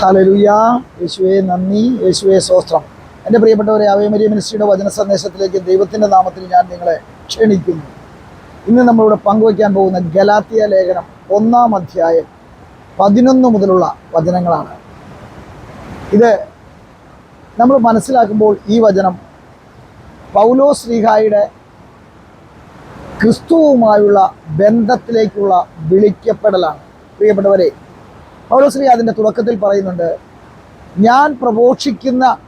ഹലലുയ യേശുവെ നന്ദി. യേശുവെ സ്വസ്ത്രം എന്റെ പ്രിയപ്പെട്ടവരെ അവയമരിയ മിനിസ്ട്രിയുടെ വചന സന്ദേശത്തിലേക്ക് ദൈവത്തിന്റെ നാമത്തിൽ ഞാൻ നിങ്ങളെ ക്ഷണിക്കുന്നു. ഇന്ന് നമ്മളിവിടെ പങ്കുവയ്ക്കാൻ പോകുന്ന ഗലാത്തിയ ലേഖനം ഒന്നാം അധ്യായം പതിനൊന്ന് മുതലുള്ള വചനങ്ങളാണ്. ഇത് നമ്മൾ മനസ്സിലാക്കുമ്പോൾ ഈ വചനം പൗലോ ശ്രീഹായുടെ ക്രിസ്തുവുമായുള്ള ബന്ധത്തിലേക്കുള്ള വിളിക്കപ്പെടലാണ്. പ്രിയപ്പെട്ടവരെ പൗലോശ്രീ അതിന്റെ തുടക്കത്തിൽ പറയുന്നുണ്ട് ഞാൻ പ്രഘോഷിക്കുന്ന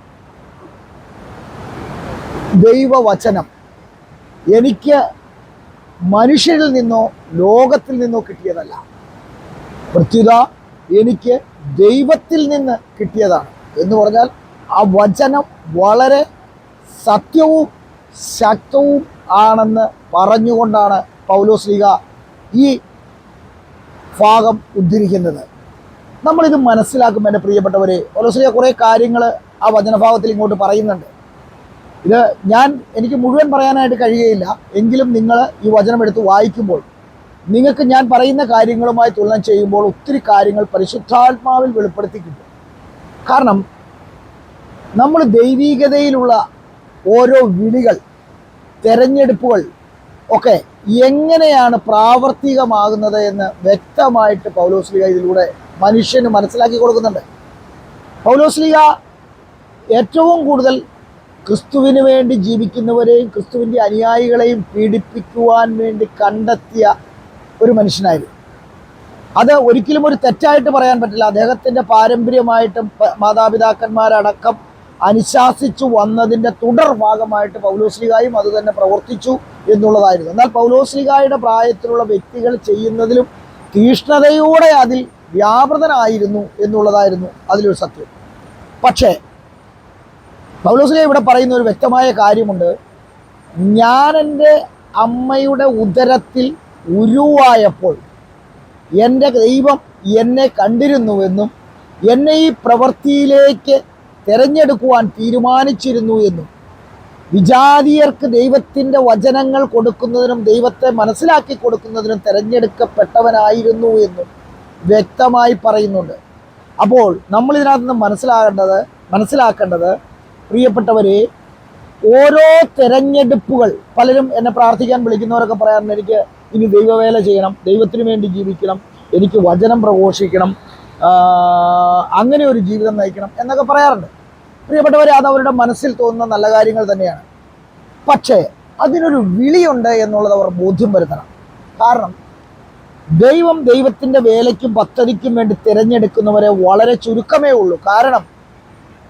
ദൈവവചനം എനിക്ക് മനുഷ്യരിൽ നിന്നോ ലോകത്തിൽ നിന്നോ കിട്ടിയതല്ല. പ്രത്യുത എനിക്ക് ദൈവത്തിൽ നിന്ന് കിട്ടിയതാണ്. എന്ന് പറഞ്ഞാൽ ആ വചനം വളരെ സത്യവും ശക്തവും ആണെന്ന് പറഞ്ഞുകൊണ്ടാണ് പൗലോസ്ലിക ഈ ഭാഗം ഉദ്ധരിക്കുന്നത്. നമ്മളിത് മനസ്സിലാക്കും എന്റെ പ്രിയപ്പെട്ടവരെ ഓലോസ്ലിയ കുറേ കാര്യങ്ങൾ ആ വചനഭാഗത്തിൽ ഇങ്ങോട്ട് പറയുന്നുണ്ട്. ഇത് ഞാൻ എനിക്ക് മുഴുവൻ പറയാനായിട്ട് കഴിയുകയില്ല. എങ്കിലും നിങ്ങൾ ഈ വചനം എടുത്ത് വായിക്കുമ്പോൾ നിങ്ങൾക്ക് ഞാൻ പറയുന്ന കാര്യങ്ങളുമായി തുലനം ചെയ്യുമ്പോൾ ഒത്തിരി കാര്യങ്ങൾ പരിശുദ്ധാത്മാവിൽ വെളിപ്പെടുത്തി കിട്ടും കാരണം നമ്മൾ ദൈവീകതയിലുള്ള ഓരോ വിളികൾ തെരഞ്ഞെടുപ്പുകൾ ഒക്കെ എങ്ങനെയാണ് പ്രാവർത്തികമാകുന്നത് എന്ന് വ്യക്തമായിട്ട് പൗലോസ്ലിക ഇതിലൂടെ മനുഷ്യന് മനസ്സിലാക്കി കൊടുക്കുന്നുണ്ട്. പൗലോസ്ലിക ഏറ്റവും കൂടുതൽ ക്രിസ്തുവിന് വേണ്ടി ജീവിക്കുന്നവരെയും ക്രിസ്തുവിന്റെ അനുയായികളെയും പീഡിപ്പിക്കുവാൻ വേണ്ടി കണ്ടെത്തിയ ഒരു മനുഷ്യനായിരുന്നു. അത് ഒരിക്കലും ഒരു തെറ്റായിട്ട് പറയാൻ പറ്റില്ല. അദ്ദേഹത്തിന്റെ പാരമ്പര്യമായിട്ടും മാതാപിതാക്കന്മാരടക്കം അനുശാസിച്ചു വന്നതിന്റെ തുടർ ഭാഗമായിട്ട് പൗലോസ്ലികായും അത് തന്നെ പ്രവർത്തിച്ചു എന്നുള്ളതായിരുന്നു. എന്നാൽ പൗലോസ്ലികായുടെ പ്രായത്തിലുള്ള വ്യക്തികൾ ചെയ്യുന്നതിലും തീഷ്ണതയോടെ അതിൽ വ്യാപൃതനായിരുന്നു എന്നുള്ളതായിരുന്നു അതിലൊരു സത്യം. പക്ഷേ പൗലോസിനെ ഇവിടെ പറയുന്ന ഒരു വ്യക്തമായ കാര്യമുണ്ട്. ഞാൻ എന്റെ അമ്മയുടെ ഉദരത്തിൽ ഉരുവായപ്പോൾ എന്റെ ദൈവം എന്നെ കണ്ടിരുന്നുവെന്നും എന്നെ ഈ പ്രവൃത്തിയിലേക്ക് തിരഞ്ഞെടുക്കുവാൻ തീരുമാനിച്ചിരുന്നു എന്നും വിജാതീയർക്ക് ദൈവത്തിന്റെ വചനങ്ങൾ കൊടുക്കുന്നതിനും ദൈവത്തെ മനസ്സിലാക്കി കൊടുക്കുന്നതിനും തിരഞ്ഞെടുക്കപ്പെട്ടവനായിരുന്നു എന്നും വ്യക്തമായി പറയുന്നുണ്ട്. അപ്പോൾ നമ്മൾ ഇതിനകത്ത് നിന്ന് മനസ്സിലാകേണ്ടത് മനസ്സിലാക്കേണ്ടത് പ്രിയപ്പെട്ടവരെ ഓരോ തെരഞ്ഞെടുപ്പുകൾ പലരും എന്നെ പ്രാർത്ഥിക്കാൻ വിളിക്കുന്നവരൊക്കെ പറയാറുണ്ട് എനിക്ക് ഇനി ദൈവവേല ചെയ്യണം ദൈവത്തിന് വേണ്ടി ജീവിക്കണം എനിക്ക് വചനം പ്രഘോഷിക്കണം അങ്ങനെ ഒരു ജീവിതം നയിക്കണം എന്നൊക്കെ പറയാറുണ്ട്. പ്രിയപ്പെട്ടവരെ അത് അവരുടെ മനസ്സിൽ തോന്നുന്ന നല്ല കാര്യങ്ങൾ തന്നെയാണ്. പക്ഷേ അതിനൊരു വിളിയുണ്ട് എന്നുള്ളത് അവർ ബോധ്യം വരുത്തണം. കാരണം ദൈവം ദൈവത്തിന്റെ വേലയ്ക്കും പദ്ധതിക്കും വേണ്ടി തിരഞ്ഞെടുക്കുന്നവരെ വളരെ ചുരുക്കമേ ഉള്ളൂ. കാരണം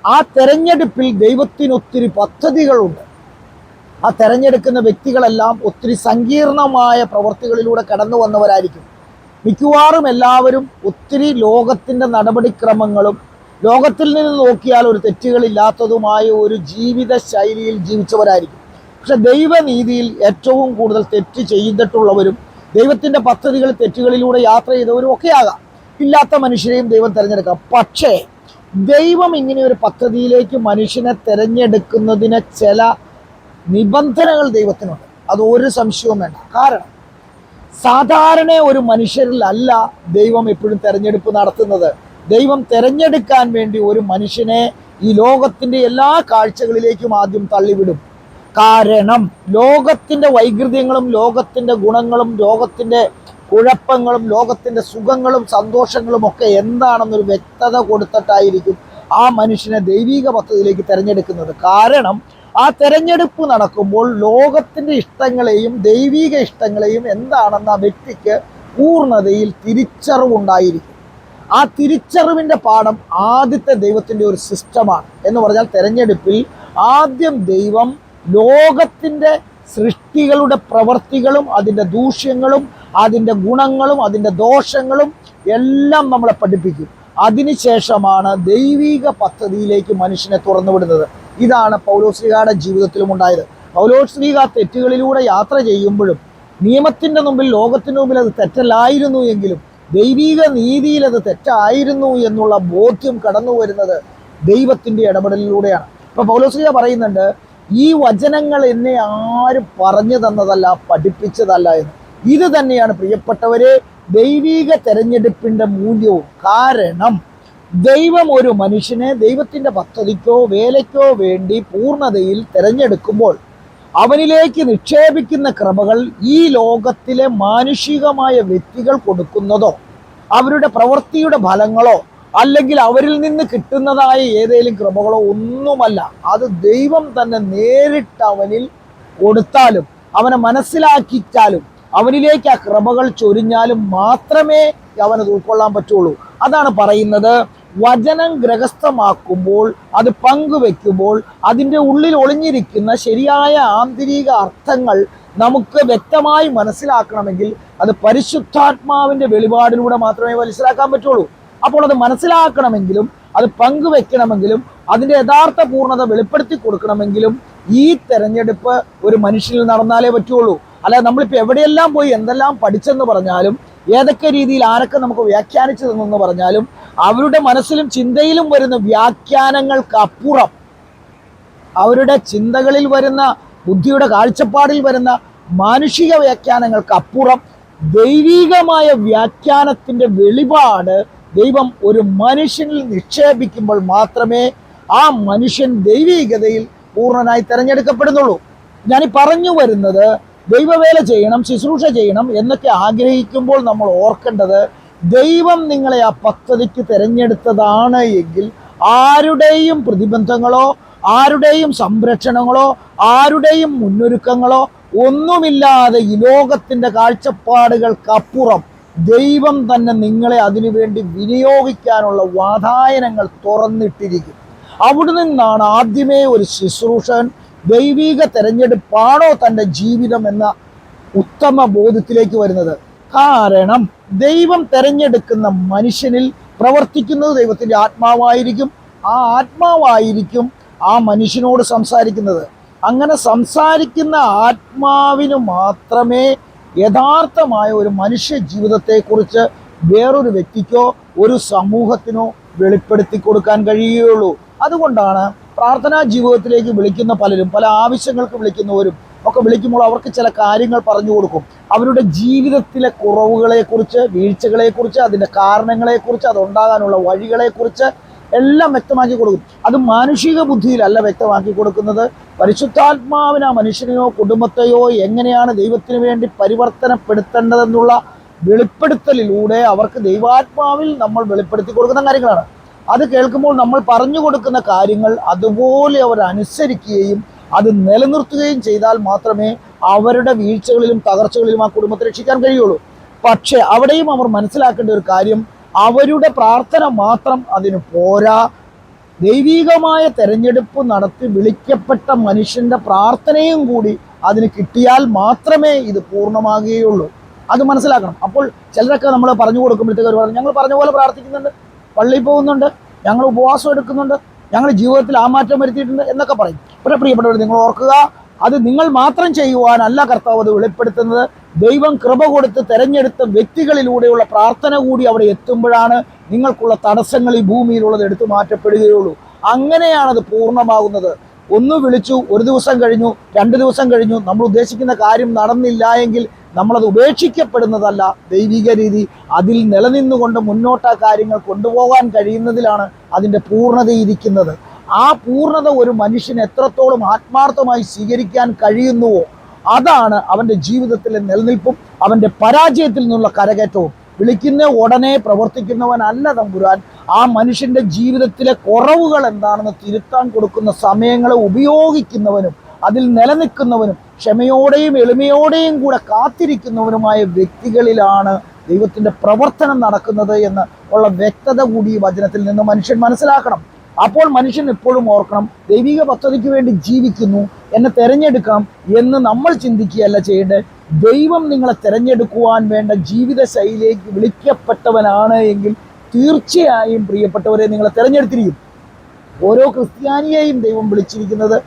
ആ തെരഞ്ഞെടുപ്പിൽ ദൈവത്തിനൊത്തിരി പദ്ധതികളുണ്ട്. ആ തെരഞ്ഞെടുക്കുന്ന വ്യക്തികളെല്ലാം ഒത്തിരി സങ്കീർണമായ പ്രവൃത്തികളിലൂടെ കടന്നു വന്നവരായിരിക്കും. മിക്കവാറും എല്ലാവരും ഒത്തിരി ലോകത്തിന്റെ നടപടിക്രമങ്ങളും ലോകത്തിൽ നിന്ന് നോക്കിയാൽ ഒരു തെറ്റുകളില്ലാത്തതുമായ ഒരു ജീവിത ശൈലിയിൽ ജീവിച്ചവരായിരിക്കും. പക്ഷെ ദൈവനീതിയിൽ ഏറ്റവും കൂടുതൽ തെറ്റ് ചെയ്തിട്ടുള്ളവരും ദൈവത്തിന്റെ പദ്ധതികൾ തെറ്റുകളിലൂടെ യാത്ര ചെയ്തവരും ഒക്കെ ആകാം. ഇല്ലാത്ത മനുഷ്യരെയും ദൈവം തിരഞ്ഞെടുക്കാം. പക്ഷേ ദൈവം ഇങ്ങനെ ഒരു പദ്ധതിയിലേക്ക് മനുഷ്യനെ തിരഞ്ഞെടുക്കുന്നതിന് ചില നിബന്ധനകൾ ദൈവത്തിനുണ്ട്. അത് ഒരു സംശയവും വേണ്ട. കാരണം സാധാരണ ഒരു മനുഷ്യരിലല്ല ദൈവം എപ്പോഴും തെരഞ്ഞെടുപ്പ് നടത്തുന്നത്. ദൈവം തെരഞ്ഞെടുക്കാൻ വേണ്ടി ഒരു മനുഷ്യനെ ഈ ലോകത്തിന്റെ എല്ലാ കാഴ്ചകളിലേക്കും ആദ്യം തള്ളിവിടും. കാരണം ലോകത്തിന്റെ വൈകൃതങ്ങളും ലോകത്തിന്റെ ഗുണങ്ങളും ലോകത്തിന്റെ കുഴപ്പങ്ങളും ലോകത്തിന്റെ സുഖങ്ങളും സന്തോഷങ്ങളും ഒക്കെ എന്താണെന്നൊരു വ്യക്തത കൊടുത്തിട്ടായിരിക്കും ആ മനുഷ്യനെ ദൈവിക പദ്ധതിയിലേക്ക് തിരഞ്ഞെടുക്കുന്നത്. കാരണം ആ തെരഞ്ഞെടുപ്പ് നടക്കുമ്പോൾ ലോകത്തിന്റെ ഇഷ്ടങ്ങളെയും ദൈവിക ഇഷ്ടങ്ങളെയും എന്താണെന്ന് ആ വ്യക്തിക്ക് പൂർണതയിൽ തിരിച്ചറിവുണ്ടായിരിക്കും. ആ തിരിച്ചറിവിന്റെ പാഠം ആദ്യത്തെ ദൈവത്തിന്റെ ഒരു സിസ്റ്റമാണ് എന്ന് പറഞ്ഞാൽ തെരഞ്ഞെടുപ്പിൽ ആദ്യം ദൈവം ലോകത്തിന്റെ സൃഷ്ടികളുടെ പ്രവർത്തികളും അതിന്റെ ദൂഷ്യങ്ങളും അതിന്റെ ഗുണങ്ങളും അതിന്റെ ദോഷങ്ങളും എല്ലാം നമ്മളെ പഠിപ്പിക്കും. അതിനുശേഷമാണ് ദൈവിക പദ്ധതിയിലേക്ക് മനുഷ്യനെ തുറന്നുവിടുന്നത് ഇതാണ് പൗലോശ്രീകാരുടെ ജീവിതത്തിലും ഉണ്ടായത്. പൗലോശ്രീക തെറ്റുകളിലൂടെ യാത്ര ചെയ്യുമ്പോഴും നിയമത്തിന്റെ മുമ്പിൽ ലോകത്തിന്റെ മുമ്പിൽ അത് തെറ്റല്ലായിരുന്നു എങ്കിലും ദൈവിക നീതിയിൽ അത് തെറ്റായിരുന്നു എന്നുള്ള ബോധ്യം കടന്നു വരുന്നത് ദൈവത്തിന്റെ ഇടപെടലിലൂടെയാണ്. ഇപ്പൊ പൗലോശ്രീക പറയുന്നുണ്ട് ഈ വചനങ്ങൾ എന്നെ ആരും പറഞ്ഞു തന്നതല്ല പഠിപ്പിച്ചതല്ല എന്ന്. ഇത് തന്നെയാണ് പ്രിയപ്പെട്ടവരെ ദൈവിക തെരഞ്ഞെടുപ്പിന്റെ മൂല്യവും കാരണം ദൈവം ഒരു മനുഷ്യനെ ദൈവത്തിന്റെ പദ്ധതിക്കോ വേലയ്ക്കോ വേണ്ടി പൂർണതയിൽ തിരഞ്ഞെടുക്കുമ്പോൾ അവനിലേക്ക് നിക്ഷേപിക്കുന്ന ക്രമകൾ ഈ ലോകത്തിലെ മാനുഷികമായ വ്യക്തികൾ കൊടുക്കുന്നതോ അവരുടെ പ്രവൃത്തിയുടെ ഫലങ്ങളോ അല്ലെങ്കിൽ അവരിൽ നിന്ന് കിട്ടുന്നതായ ഏതെങ്കിലും കൃപകളോ ഒന്നുമല്ല. അത് ദൈവം തന്നെ നേരിട്ട് അവനിൽ കൊടുത്താലും അവനെ മനസ്സിലാക്കിച്ചാലും അവനിലേക്ക് ആ കൃപകൾ ചൊരിഞ്ഞാലും മാത്രമേ അവനത് ഉൾക്കൊള്ളാൻ പറ്റുള്ളൂ. അതാണ് പറയുന്നത് വചനം ഗ്രഹസ്ഥമാക്കുമ്പോൾ അത് പങ്കുവെക്കുമ്പോൾ അതിന്റെ ഉള്ളിൽ ഒളിഞ്ഞിരിക്കുന്ന ശരിയായ ആന്തരിക അർത്ഥങ്ങൾ നമുക്ക് വ്യക്തമായി മനസ്സിലാക്കണമെങ്കിൽ അത് പരിശുദ്ധാത്മാവിന്റെ വെളിപാടിലൂടെ മാത്രമേ മനസ്സിലാക്കാൻ പറ്റുള്ളൂ. അപ്പോൾ അത് മനസ്സിലാക്കണമെങ്കിലും അത് പങ്കുവെക്കണമെങ്കിലും അതിന്റെ യഥാർത്ഥ പൂർണത വെളിപ്പെടുത്തി കൊടുക്കണമെങ്കിലും ഈ തെരഞ്ഞെടുപ്പ് ഒരു മനുഷ്യനിൽ നടന്നാലേ പറ്റുള്ളൂ. അല്ലാതെ നമ്മളിപ്പോൾ എവിടെയെല്ലാം പോയി എന്തെല്ലാം പഠിച്ചെന്ന് പറഞ്ഞാലും ഏതൊക്കെ രീതിയിൽ ആരൊക്കെ നമുക്ക് വ്യാഖ്യാനിച്ചു തന്നെന്ന് പറഞ്ഞാലും അവരുടെ മനസ്സിലും ചിന്തയിലും വരുന്ന വ്യാഖ്യാനങ്ങൾക്ക് അപ്പുറം അവരുടെ ചിന്തകളിൽ വരുന്ന ബുദ്ധിയുടെ കാഴ്ചപ്പാടിൽ വരുന്ന മാനുഷിക വ്യാഖ്യാനങ്ങൾക്ക് അപ്പുറം ദൈവികമായ വ്യാഖ്യാനത്തിന്റെ വെളിപാട് ദൈവം ഒരു മനുഷ്യനിൽ നിക്ഷേപിക്കുമ്പോൾ മാത്രമേ ആ മനുഷ്യൻ ദൈവീകതയിൽ പൂർണനായി തിരഞ്ഞെടുക്കപ്പെടുന്നുള്ളൂ. ഞാൻ പറഞ്ഞു വരുന്നത് ദൈവവേല ചെയ്യണം ശുശ്രൂഷ ചെയ്യണം എന്നൊക്കെ ആഗ്രഹിക്കുമ്പോൾ നമ്മൾ ഓർക്കേണ്ടത് ദൈവം നിങ്ങളെ ആ പദ്ധതിക്ക് തിരഞ്ഞെടുത്തതാണ് എങ്കിൽ ആരുടെയും പ്രതിബന്ധങ്ങളോ ആരുടെയും സംരക്ഷണങ്ങളോ ആരുടെയും മുന്നൊരുക്കങ്ങളോ ഒന്നുമില്ലാതെ ഈ ലോകത്തിന്റെ കാഴ്ചപ്പാടുകൾക്കപ്പുറം ദൈവം തന്നെ നിങ്ങളെ അതിനുവേണ്ടി വിനിയോഗിക്കാനുള്ള വാതായനങ്ങൾ തുറന്നിട്ടിരിക്കും. അവിടെ നിന്നാണ് ആദ്യമേ ഒരു ശുശ്രൂഷൻ ദൈവിക തെരഞ്ഞെടുപ്പാണോ തന്റെ ജീവിതം എന്ന ഉത്തമ ബോധത്തിലേക്ക് വരുന്നത്. കാരണം ദൈവം തെരഞ്ഞെടുക്കുന്ന മനുഷ്യനിൽ പ്രവർത്തിക്കുന്നത് ദൈവത്തിന്റെ ആത്മാവായിരിക്കും. ആ ആത്മാവായിരിക്കും ആ മനുഷ്യനോട് സംസാരിക്കുന്നത്. അങ്ങനെ സംസാരിക്കുന്ന ആത്മാവിന് മാത്രമേ യഥാർത്ഥമായ ഒരു മനുഷ്യ ജീവിതത്തെക്കുറിച്ച് വേറൊരു വ്യക്തിക്കോ ഒരു സമൂഹത്തിനോ വെളിപ്പെടുത്തി കൊടുക്കാൻ കഴിയുകയുള്ളൂ. അതുകൊണ്ടാണ് പ്രാർത്ഥനാ ജീവിതത്തിലേക്ക് വിളിക്കുന്ന പലരും പല ആവശ്യങ്ങൾക്ക് വിളിക്കുന്നവരും ഒക്കെ വിളിക്കുമ്പോൾ അവർക്ക് ചില കാര്യങ്ങൾ പറഞ്ഞു കൊടുക്കും. അവരുടെ ജീവിതത്തിലെ കുറവുകളെക്കുറിച്ച് വീഴ്ചകളെക്കുറിച്ച് അതിന്റെ കാരണങ്ങളെക്കുറിച്ച് അതുണ്ടാകാനുള്ള വഴികളെക്കുറിച്ച് എല്ലാം വ്യക്തമാക്കി കൊടുക്കും. അത് മാനുഷിക ബുദ്ധിയിലല്ല വ്യക്തമാക്കി കൊടുക്കുന്നത്. പരിശുദ്ധാത്മാവിന് ആ മനുഷ്യനെയോ കുടുംബത്തെയോ എങ്ങനെയാണ് ദൈവത്തിന് വേണ്ടി പരിവർത്തനപ്പെടുത്തേണ്ടതെന്നുള്ള വെളിപ്പെടുത്തലിലൂടെ അവർക്ക് ദൈവാത്മാവിൽ നമ്മൾ വെളിപ്പെടുത്തി കൊടുക്കുന്ന കാര്യങ്ങളാണ്. അത് കേൾക്കുമ്പോൾ നമ്മൾ പറഞ്ഞു കൊടുക്കുന്ന കാര്യങ്ങൾ അതുപോലെ അവർ അനുസരിക്കുകയും അത് നിലനിർത്തുകയും ചെയ്താൽ മാത്രമേ അവരുടെ വീഴ്ചകളിലും തകർച്ചകളിലും ആ കുടുംബത്തെ രക്ഷിക്കാൻ കഴിയുള്ളൂ. പക്ഷേ അവിടെയും അവർ മനസ്സിലാക്കേണ്ട ഒരു കാര്യം അവരുടെ പ്രാർത്ഥന മാത്രം അതിന് പോരാ. ദൈവികമായ തെരഞ്ഞെടുപ്പ് നടത്തി വിളിക്കപ്പെട്ട മനുഷ്യന്റെ പ്രാർത്ഥനയും കൂടി അതിന് കിട്ടിയാൽ മാത്രമേ ഇത് പൂർണമാകുകയുള്ളൂ. അത് മനസ്സിലാക്കണം. അപ്പോൾ ചിലരൊക്കെ നമ്മൾ പറഞ്ഞു കൊടുക്കുമ്പോഴത്തേക്ക് ഒരു പറഞ്ഞു ഞങ്ങൾ പറഞ്ഞ പോലെ പ്രാർത്ഥിക്കുന്നുണ്ട്. പള്ളിയിൽ പോകുന്നുണ്ട്. ഞങ്ങൾ ഉപവാസം എടുക്കുന്നുണ്ട്. ഞങ്ങൾ ജീവിതത്തിൽ ആ മാറ്റം വരുത്തിയിട്ടുണ്ട് എന്നൊക്കെ പറയും. പക്ഷേ പ്രിയപ്പെട്ടവർ നിങ്ങൾ ഓർക്കുക അത് നിങ്ങൾ മാത്രം ചെയ്യുവാനല്ല കർത്താവ് അത് വെളിപ്പെടുത്തുന്നത്. ദൈവം കൃപ കൊടുത്ത് തെരഞ്ഞെടുത്ത വ്യക്തികളിലൂടെയുള്ള പ്രാർത്ഥന കൂടി അവിടെ എത്തുമ്പോഴാണ് നിങ്ങൾക്കുള്ള തടസ്സങ്ങൾ ഈ ഭൂമിയിലുള്ളത് എടുത്തു മാറ്റപ്പെടുകയുള്ളൂ. അങ്ങനെയാണ് അത് പൂർണമാകുന്നത്. ഒന്ന് വിളിച്ചു ഒരു ദിവസം കഴിഞ്ഞു രണ്ട് ദിവസം കഴിഞ്ഞു. നമ്മൾ ഉദ്ദേശിക്കുന്ന കാര്യം നടന്നില്ല എങ്കിൽ നമ്മളത് ഉപേക്ഷിക്കപ്പെടുന്നതല്ല ദൈവിക രീതി. അതിൽ നിലനിന്നുകൊണ്ട് മുന്നോട്ട് ആ കാര്യങ്ങൾ കൊണ്ടുപോകാൻ കഴിയുന്നതിലാണ് അതിന്റെ പൂർണത ഇരിക്കുന്നത് ആ പൂർണത ഒരു മനുഷ്യൻ എത്രത്തോളം ആത്മാർത്ഥമായി സ്വീകരിക്കാൻ കഴിയുന്നുവോ അതാണ് അവന്റെ ജീവിതത്തിലെ നിലനിൽപ്പും അവന്റെ പരാജയത്തിൽ നിന്നുള്ള കരകയറ്റവും. വിളിക്കുന്ന ഉടനെ പ്രവർത്തിക്കുന്നവനല്ല തമ്പുരാൻ. ആ മനുഷ്യന്റെ ജീവിതത്തിലെ കുറവുകൾ എന്താണെന്ന് തിരുത്താൻ കൊടുക്കുന്ന സമയങ്ങളെ ഉപയോഗിക്കുന്നവനും അതിൽ നിലനിൽക്കുന്നവനും ക്ഷമയോടെയും എളിമയോടെയും കൂടെ കാത്തിരിക്കുന്നവനുമായ വ്യക്തികളിലാണ് ദൈവത്തിന്റെ പ്രവർത്തനം നടക്കുന്നത് എന്ന് ഉള്ള വ്യക്തത കൂടി ഈ വചനത്തിൽ നിന്ന് മനുഷ്യൻ മനസ്സിലാക്കണം. അപ്പോൾ മനുഷ്യൻ എപ്പോഴും ഓർക്കണം ദൈവിക പദ്ധതിക്ക് വേണ്ടി ജീവിക്കുന്നു എന്നെ തിരഞ്ഞെടുക്കാം എന്ന് നമ്മൾ ചിന്തിക്കുകയല്ല ചെയ്യേണ്ടത്. ദൈവം നിങ്ങളെ തിരഞ്ഞെടുക്കുവാൻ വേണ്ട ജീവിത ശൈലിയിലേക്ക് വിളിക്കപ്പെട്ടവനാണ് എങ്കിൽ തീർച്ചയായും പ്രിയപ്പെട്ടവരെ നിങ്ങളെ തിരഞ്ഞെടുത്തിരിക്കും. ഓരോ ക്രിസ്ത്യാനിയെയും ദൈവം വിളിച്ചിരിക്കുന്നത്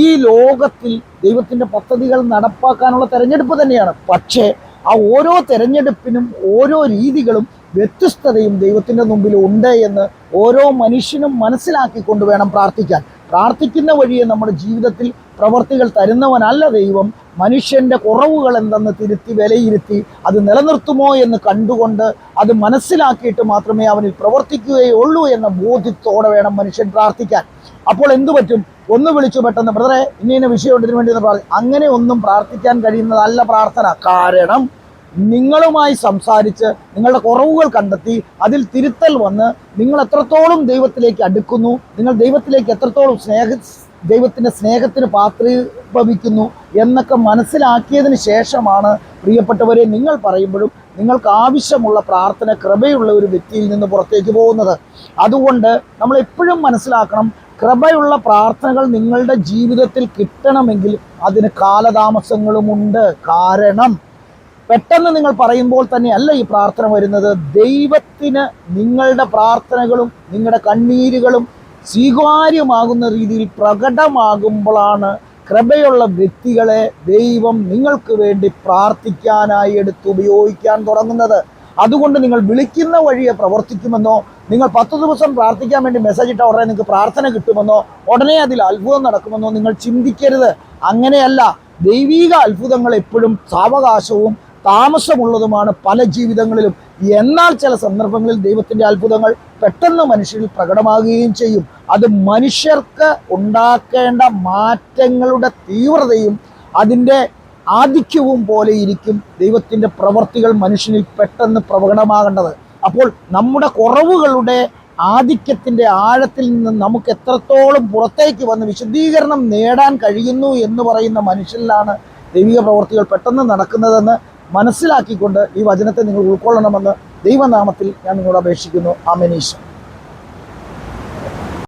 ഈ ലോകത്തിൽ ദൈവത്തിന്റെ പദ്ധതികൾ നടപ്പാക്കാനുള്ള തിരഞ്ഞെടുപ്പ് തന്നെയാണ്. പക്ഷേ ആ ഓരോ തിരഞ്ഞെടുപ്പിനും ഓരോ രീതികളും വ്യത്യസ്തതയും ദൈവത്തിന്റെ മുമ്പിൽ ഉണ്ട് എന്ന് ഓരോ മനുഷ്യനും മനസ്സിലാക്കിക്കൊണ്ട് വേണം പ്രാർത്ഥിക്കാൻ. പ്രാർത്ഥിക്കുന്ന വഴിയെ നമ്മുടെ ജീവിതത്തിൽ പ്രവർത്തികൾ തരുന്നവനല്ല ദൈവം. മനുഷ്യന്റെ കുറവുകൾ എന്തെന്ന് തിരുത്തി വിലയിരുത്തി അത് നിലനിർത്തുമോ എന്ന് കണ്ടുകൊണ്ട് അത് മനസ്സിലാക്കിയിട്ട് മാത്രമേ അവനിൽ പ്രവർത്തിക്കുകയുള്ളൂ എന്ന ബോധ്യത്തോടെ വേണം മനുഷ്യൻ പ്രാർത്ഥിക്കാൻ. അപ്പോൾ എന്തു പറ്റും? ഒന്ന് വിളിച്ചു പെട്ടെന്ന് ബ്രദറെ ഇന്ന ഇന്ന വിഷയം ഇതിനു വേണ്ടി ഒന്ന് പ്രാർത്ഥി അങ്ങനെ ഒന്നും പ്രാർത്ഥിക്കാൻ കഴിയുന്നതല്ല പ്രാർത്ഥന. കാരണം നിങ്ങളുമായി സംസാരിച്ച് നിങ്ങളുടെ കുറവുകൾ കണ്ടെത്തി അതിൽ തിരുത്തൽ വന്ന് നിങ്ങൾ എത്രത്തോളം ദൈവത്തിലേക്ക് അടുക്കുന്നു നിങ്ങൾ ദൈവത്തിലേക്ക് എത്രത്തോളം സ്നേഹ ദൈവത്തിന്റെ സ്നേഹത്തിന് പാത്രീഭവിക്കുന്നു എന്നൊക്കെ മനസ്സിലാക്കിയതിന് ശേഷമാണ് പ്രിയപ്പെട്ടവരെ നിങ്ങൾ പറയുമ്പോഴും നിങ്ങൾക്ക് ആവശ്യമുള്ള പ്രാർത്ഥന കൃപയുള്ള ഒരു വ്യക്തിയിൽ നിന്ന് പുറത്തേക്ക് പോകുന്നത്. അതുകൊണ്ട് നമ്മൾ എപ്പോഴും മനസ്സിലാക്കണം കൃപയുള്ള പ്രാർത്ഥനകൾ നിങ്ങളുടെ ജീവിതത്തിൽ കിട്ടണമെങ്കിൽ അതിന് കാലതാമസങ്ങളുമുണ്ട്. കാരണം പെട്ടെന്ന് നിങ്ങൾ പറയുമ്പോൾ തന്നെ അല്ല ഈ പ്രാർത്ഥന വരുന്നത്. ദൈവത്തിന് നിങ്ങളുടെ പ്രാർത്ഥനകളും നിങ്ങളുടെ കണ്ണീരുകളും സ്വീകാര്യമാകുന്ന രീതിയിൽ പ്രകടമാകുമ്പോഴാണ് കൃപയുള്ള വ്യക്തികളെ ദൈവം നിങ്ങൾക്ക് വേണ്ടി പ്രാർത്ഥിക്കാനായി എടുത്ത് ഉപയോഗിക്കാൻ തുടങ്ങുന്നത്. അതുകൊണ്ട് നിങ്ങൾ വിളിക്കുന്ന വഴിയെ പ്രവർത്തിക്കുമെന്നോ നിങ്ങൾ പത്ത് ദിവസം പ്രാർത്ഥിക്കാൻ വേണ്ടി മെസ്സേജ് ഇട്ട ഉടനെ നിങ്ങൾക്ക് പ്രാർത്ഥന കിട്ടുമെന്നോ ഉടനെ അതിൽ അത്ഭുതം നടക്കുമെന്നോ നിങ്ങൾ ചിന്തിക്കരുത്. അങ്ങനെയല്ല ദൈവീക അത്ഭുതങ്ങൾ എപ്പോഴും സാവകാശവും താമസമുള്ളതുമാണ് പല ജീവിതങ്ങളിലും. എന്നാൽ ചില സന്ദർഭങ്ങളിൽ ദൈവത്തിന്റെ അത്ഭുതങ്ങൾ പെട്ടെന്ന് മനുഷ്യരിൽ പ്രകടമാകുകയും ചെയ്യും. അത് മനുഷ്യർക്ക് ഉണ്ടാക്കേണ്ട മാറ്റങ്ങളുടെ തീവ്രതയും അതിന്റെ ആധിക്യവും പോലെ ഇരിക്കും ദൈവത്തിന്റെ പ്രവർത്തികൾ മനുഷ്യനിൽ പെട്ടെന്ന് പ്രകടമാകേണ്ടത്. അപ്പോൾ നമ്മുടെ കുറവുകളുടെ ആധിക്യത്തിന്റെ ആഴത്തിൽ നിന്ന് നമുക്ക് എത്രത്തോളം പുറത്തേക്ക് വന്ന് വിശദീകരണം നേടാൻ കഴിയുന്നു എന്ന് പറയുന്ന മനുഷ്യരിലാണ് ദൈവിക പ്രവർത്തികൾ പെട്ടെന്ന് നടക്കുന്നതെന്ന് മനസ്സിലാക്കിക്കൊണ്ട് ഈ വചനത്തെ നിങ്ങൾ ഉൾക്കൊള്ളണമെന്ന് ദൈവനാമത്തിൽ ഞാൻ നിങ്ങളോട് അപേക്ഷിക്കുന്നു. ആമനീശം